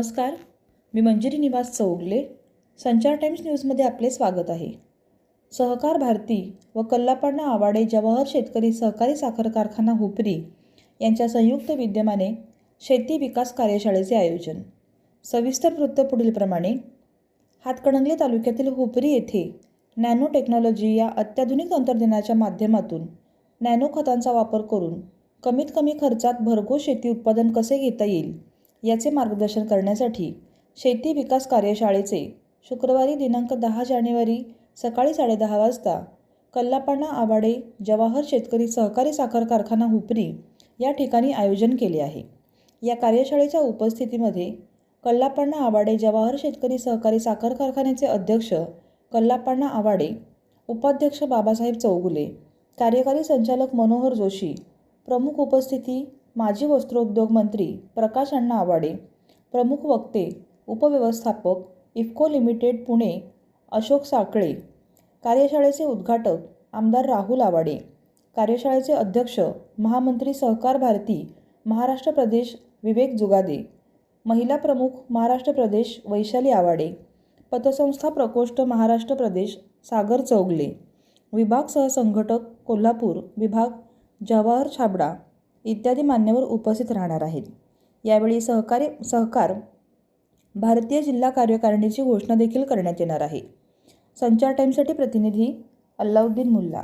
नमस्कार. मी मंजिरी निवास चौगले संचार टाइम्स न्यूजमध्ये आपले स्वागत आहे. सहकार भारती व कल्लापांना आवाडे जवाहर शेतकरी सहकारी साखर कारखाना हुपरी यांच्या संयुक्त विद्यमाने शेती विकास कार्यशाळेचे आयोजन. सविस्तर वृत्त पुढीलप्रमाणे हातकणंगले तालुक्यातील हुपरी येथे नॅनो टेक्नॉलॉजी या अत्याधुनिक तंत्रज्ञानाच्या माध्यमातून नॅनो खतांचा वापर करून कमीत कमी खर्चात भरघोस शेती उत्पादन कसे घेता येईल? याचे मार्गदर्शन करण्यासाठी शेती विकास कार्यशाळेचे शुक्रवारी दिनांक दहा जानेवारी सकाळी साडेदहा वाजता कल्लापांना आवाडे जवाहर शेतकरी सहकारी साखर कारखाना हुपरी या ठिकाणी आयोजन केले आहे. या कार्यशाळेच्या उपस्थितीमध्ये कल्लापांना आवाडे जवाहर शेतकरी सहकारी साखर कारखान्याचे अध्यक्ष कल्लापांना आवाडे उपाध्यक्ष बाबासाहेब चौगुले कार्यकारी संचालक मनोहर जोशी प्रमुख उपस्थिती माजी वस्त्रोद्योग मंत्री प्रकाश अण्णा आवाडे प्रमुख वक्ते उपव्यवस्थापक इफ्को लिमिटेड पुणे अशोक साकळे कार्यशाळेचे उद्घाटक आमदार राहुल आवाडे कार्यशाळेचे अध्यक्ष महामंत्री सहकार भारती महाराष्ट्र प्रदेश विवेक जुगादे महिला प्रमुख महाराष्ट्र प्रदेश वैशाली आवाडे पतसंस्था प्रकोष्ठ महाराष्ट्र प्रदेश सागर चौगले विभाग सहसंघटक कोल्हापूर विभाग जवाहर छाबडा इत्यादी मान्यवर उपस्थित राहणार आहेत. यावेळी सहकारी सहकार भारतीय जिल्हा कार्यकारिणीची घोषणा देखील करण्यात येणार आहे. संचार टाईमसाठी प्रतिनिधी अल्लाउद्दीन मुल्ला.